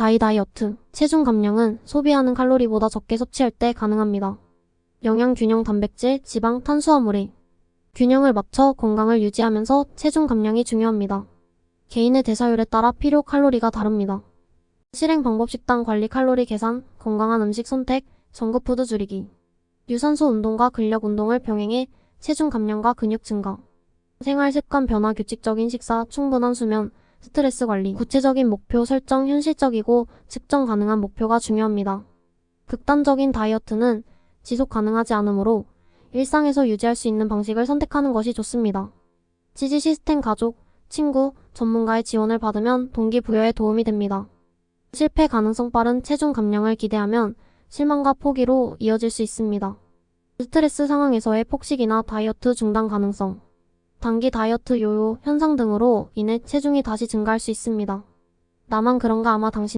다이 다이어트, 체중 감량은 소비하는 칼로리보다 적게 섭취할 때 가능합니다. 영양 균형 단백질, 지방, 탄수화물의 균형을 맞춰 건강을 유지하면서 체중 감량이 중요합니다. 개인의 대사율에 따라 필요 칼로리가 다릅니다. 실행 방법 식단 관리 칼로리 계산, 건강한 음식 선택, 전구푸드 줄이기. 유산소 운동과 근력 운동을 병행해 체중 감량과 근육 증가. 생활 습관 변화 규칙적인 식사, 충분한 수면, 스트레스 관리, 구체적인 목표 설정, 현실적이고 측정 가능한 목표가 중요합니다. 극단적인 다이어트는 지속 가능하지 않으므로 일상에서 유지할 수 있는 방식을 선택하는 것이 좋습니다. 지지 시스템 가족, 친구, 전문가의 지원을 받으면 동기부여에 도움이 됩니다. 실패 가능성 빠른 체중 감량을 기대하면 실망과 포기로 이어질 수 있습니다. 스트레스 상황에서의 폭식이나 다이어트 중단 가능성, 단기 다이어트 요요 현상 등으로 인해 체중이 다시 증가할 수 있습니다. 나만 그런가 아마 당신